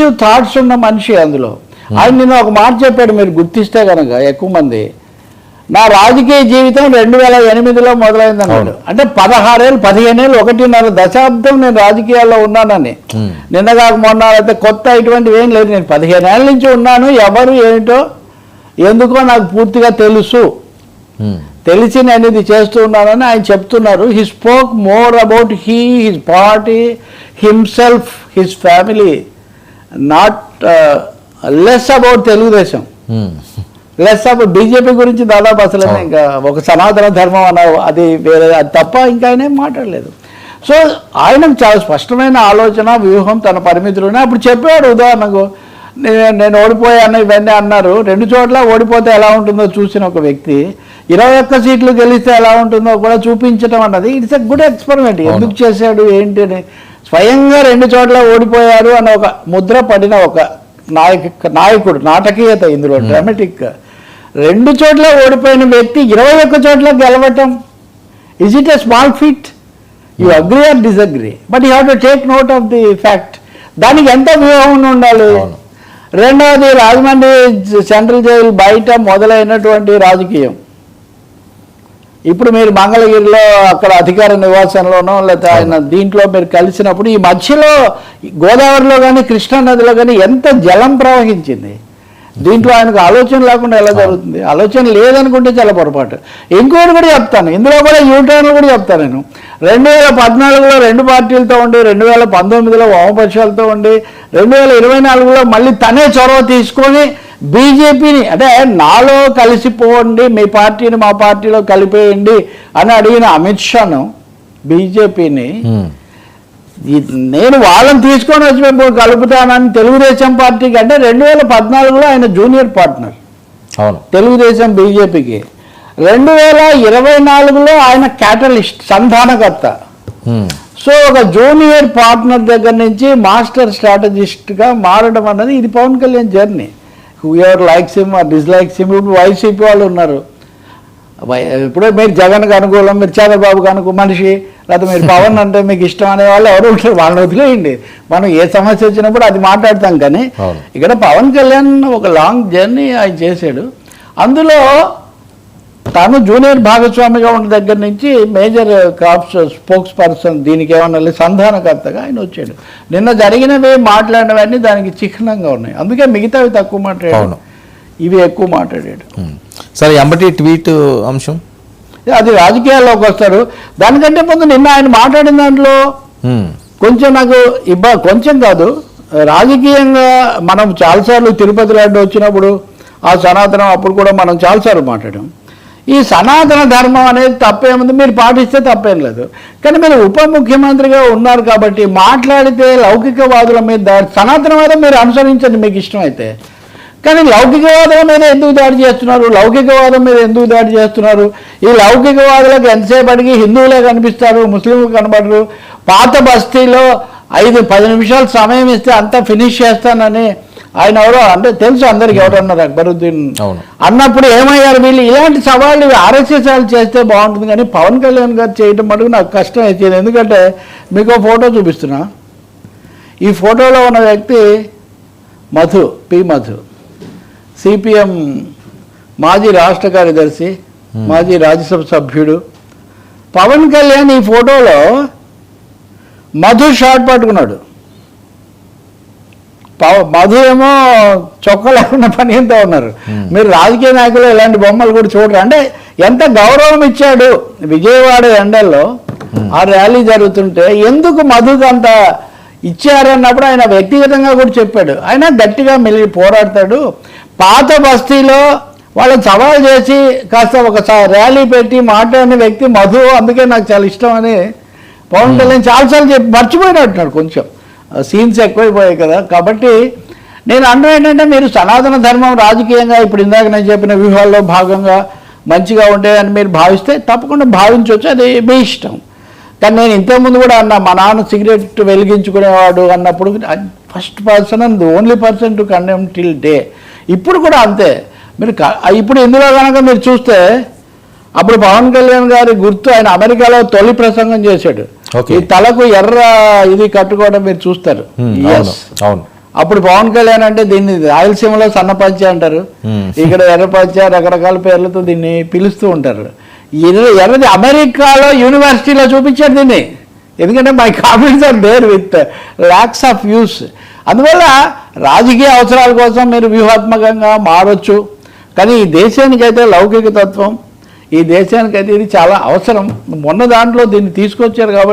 Positive thoughts ఉన్న మనిషి అందులో. ఆయన నిన్న ఒక మాట చెప్పాడు మీరు గుర్తిస్తే కనుక ఎక్కువ మంది. నా రాజకీయ జీవితం రెండు వేల ఎనిమిదిలో మొదలైంది అన్నాడు అంటే పదహారేళ్ళు పదిహేనేళ్ళు ఒకటిన్నర దశాబ్దం నేను రాజకీయాల్లో ఉన్నానని. నిన్న కాక మొన్న అయితే కొత్త ఇటువంటివి ఏం లేదు. నేను పదిహేనేళ్ళ నుంచి ఉన్నాను ఎవరు ఏమిటో ఎందుకో నాకు పూర్తిగా తెలుసు. తెలిసి నేను ఇది చేస్తూ ఉన్నానని ఆయన చెప్తున్నారు. He spoke more about he his party himself his family not less about Telugu Desam. Less about BJP గురించి దాదాపు అసలు అవును. ఇంకా ఒక సనాతన ధర్మం అన్న అది వేరే అది తప్ప ఇంకా ఆయన ఏం మాట్లాడలేదు. సో ఆయనకు చాలా స్పష్టమైన ఆలోచన వ్యూహం తన పరిమితులు అప్పుడు చెప్పాడు ఉదాహరణకు నేను ఓడిపోయాను ఇవన్నీ అన్నారు. రెండు చోట్ల ఓడిపోతే ఎలా ఉంటుందో చూసిన ఒక వ్యక్తి ఇరవై ఒక్క సీట్లు గెలిస్తే ఎలా ఉంటుందో కూడా చూపించడం అన్నది ఇట్స్ ఎ గుడ్ ఎక్స్పెరిమెంట్. ఎందుకు చేశాడు ఏంటి అని స్వయంగా రెండు చోట్ల ఓడిపోయారు అన్న ఒక ముద్ర పడిన ఒక నాయక నాయకుడు నాటకీయత ఇందులో డ్రామాటిక్. రెండు చోట్ల ఓడిపోయిన వ్యక్తి ఇరవై ఒక్క చోట్ల గెలవటం. Is it a small fit you agree or disagree but you have to take note of the fact దానికి ఎంత వ్యూహం ఉండాలి. రెండవది రాజమండ్రి సెంట్రల్ జైలు బయట మొదలైనటువంటి రాజకీయం. ఇప్పుడు మీరు మంగళగిరిలో అక్కడ అధికార నివాసంలోనో లేకపోతే ఆయన దీంట్లో మీరు కలిసినప్పుడు ఈ మధ్యలో గోదావరిలో కానీ కృష్ణా నదిలో కానీ ఎంత జలం ప్రవహించింది? దీంట్లో ఆయనకు ఆలోచన లేకుండా ఎలా జరుగుతుంది? ఆలోచన లేదనుకుంటే చాలా పొరపాటు. ఇంకోటి కూడా చెప్తాను. ఇందులో కూడా యూటర్న్లు కూడా చెప్తాను నేను. రెండు వేల పద్నాలుగులో రెండు పార్టీలతో ఉండి రెండు వేల పంతొమ్మిదిలో వామపక్షాలతో ఉండి రెండు వేల ఇరవై నాలుగులో మళ్ళీ తనే చొరవ తీసుకొని బీజేపీని అంటే నాలో కలిసిపోండి మీ పార్టీని మా పార్టీలో కలిపేయండి అని అడిగిన అమిత్ షాను బీజేపీని నేను వాళ్ళని తీసుకొని వచ్చి మేము కలుపుతానని తెలుగుదేశం పార్టీకి అంటే రెండు వేల పద్నాలుగులో ఆయన జూనియర్ పార్ట్నర్. అవును. తెలుగుదేశం బీజేపీకి. రెండు వేల ఇరవై నాలుగులో ఆయన క్యాటలిస్ట్ సంధానకర్త. సో ఒక జూనియర్ పార్ట్నర్ దగ్గర నుంచి మాస్టర్ స్ట్రాటజిస్ట్గా మారడం అన్నది ఇది Pawan Kalyan journey. Ever likes him or dislikes him ఇప్పుడు వైసీపీ వాళ్ళు ఉన్నారు. ఇప్పుడు మీరు జగన్కి అనుకూలం మీరు చంద్రబాబుకి అనుకూ మనిషి లేకపోతే మీరు పవన్ అంటే మీకు ఇష్టం అనే వాళ్ళు ఎవరు ఉంటారు? వాళ్ళని వదిలేయండి. మనం ఏ సమస్య వచ్చినప్పుడు అది మాట్లాడతాం కానీ. ఇక్కడ పవన్ కళ్యాణ్ ఒక లాంగ్ జర్నీ ఆయన చేశాడు. అందులో తాను జూనియర్ భాగస్వామిగా ఉన్న దగ్గర నుంచి మేజర్ క్రాప్స్ స్పోక్స్ పర్సన్ దీనికి ఏమన్నా సంధానకర్తగా ఆయన వచ్చాడు. నిన్న జరిగినవి మాట్లాడినవన్నీ దానికి చిహ్నంగా ఉన్నాయి. అందుకే మిగతావి తక్కువ మాట్లాడాడు. ఇవి ఎక్కువ మాట్లాడాడు. సరే ఎంబటి ట్వీట్ అంశం? అది రాజకీయాల్లోకి వస్తారు. దానికంటే ముందు నిన్న ఆయన మాట్లాడిన దాంట్లో కొంచెం నాకు ఇబ్బ కొంచెం కాదు. రాజకీయంగా మనం చాలాసార్లు తిరుపతి లాంటి వచ్చినప్పుడు ఆ సనాతనం అప్పుడు కూడా మనం చాలాసార్లు మాట్లాడాం. ఈ సనాతన ధర్మం అనేది తప్పేముంది? మీరు పాటిస్తే తప్పేం లేదు. కానీ మీరు ఉప ముఖ్యమంత్రిగా ఉన్నారు కాబట్టి మాట్లాడితే లౌకికవాదుల మీద సనాతనవాదం మీరు అనుసరించండి మీకు ఇష్టమైతే. కానీ లౌకికవాదం మీద ఎందుకు దాడి చేస్తున్నారు? లౌకికవాదం మీద ఎందుకు దాడి చేస్తున్నారు? ఈ లౌకికవాదులకు ఎంతసేపు అడిగి హిందువులే కనిపిస్తారు ముస్లింలు కనబడరు? పాత బస్తీలో ఐదు పది నిమిషాలు సమయం ఇస్తే అంతా ఫినిష్ చేస్తానని ఆయన ఎవరో అంటే తెలుసు అందరికి ఎవరు అన్నారు అక్బరుద్దీన్. అన్నప్పుడు ఏమయ్యారు వీళ్ళు? ఇలాంటి సవాళ్ళు ఆర్ఎస్ఎస్ వాళ్ళు చేస్తే బాగుంటుంది కానీ పవన్ కళ్యాణ్ గారు చేయడం మటుకు నాకు కష్టం అవుతుంది ఎందుకంటే మీకు ఫోటో చూపిస్తున్నా. ఈ ఫోటోలో ఉన్న వ్యక్తి మధు పి మధు. సిపిఎం మాజీ రాష్ట్ర కార్యదర్శి మాజీ రాజ్యసభ సభ్యుడు. పవన్ కళ్యాణ్ ఈ ఫోటోలో మధు షార్ట్ పట్టుకున్నాడు. మధు ఏమో చొక్క లేకుండా పని ఎంత ఉన్నారు. మీరు రాజకీయ నాయకులు ఇలాంటి బొమ్మలు కూడా చూడరు. అంటే ఎంత గౌరవం ఇచ్చాడు విజయవాడ ఎండల్లో ఆ ర్యాలీ జరుగుతుంటే ఎందుకు మధుకు అంత ఇచ్చారన్నప్పుడు ఆయన వ్యక్తిగతంగా కూడా చెప్పాడు. ఆయన గట్టిగా మెల్లి పోరాడతాడు. పాత బస్తీలో వాళ్ళని సవాల్ చేసి కాస్త ఒక ర్యాలీ పెట్టి మాట్లాడిన వ్యక్తి మధు అందుకే నాకు చాలా ఇష్టం అని పవన్ కళ్యాణ్ చాలాసార్లు చెప్పి మర్చిపోయినట్టున్నాడు కొంచెం. సీన్స్ ఎక్కువైపోయాయి కదా. కాబట్టి నేను అన్న ఏంటంటే మీరు సనాతన ధర్మం రాజకీయంగా ఇప్పుడు ఇందాక నేను చెప్పిన వ్యూహాల్లో భాగంగా మంచిగా ఉండేదని మీరు భావిస్తే తప్పకుండా భావించవచ్చు. అది మీ ఇష్టం. కానీ నేను ఇంతకుముందు కూడా అన్న మా నాన్న సిగరెట్ వెలిగించుకునేవాడు అన్నప్పుడు first person and only person to condemn till day ఇప్పుడు కూడా అంతే. మీరు ఇప్పుడు ఇందులో కనుక మీరు చూస్తే అప్పుడు పవన్ కళ్యాణ్ గారి గుర్తు ఆయన అమెరికాలో తొలి ప్రసంగం చేశాడు. ఈ తలకు ఎర్ర ఇది కట్టుకోవడం మీరు చూస్తారు. అవును అప్పుడు పవన్ కళ్యాణ్ అంటే దీన్ని రాయలసీమలో సన్నపంచ అంటారు. ఇక్కడ ఎర్రపంచ రకరకాల పేర్లతో దీన్ని పిలుస్తూ ఉంటారు. ఎర్ర ఎర్రది అమెరికాలో యూనివర్సిటీలో చూపించారు దీన్ని. ఎందుకంటే my comments are there with lakhs of views అందువల్ల రాజకీయ అవసరాల కోసం మీరు వ్యూహాత్మకంగా మారొచ్చు. కానీ ఈ దేశానికైతే లౌకిక తత్వం ఈ దేశానికైతే ఇది చాలా అవసరం. మొన్న దాంట్లో దీన్ని తీసుకొచ్చారు కాబట్టి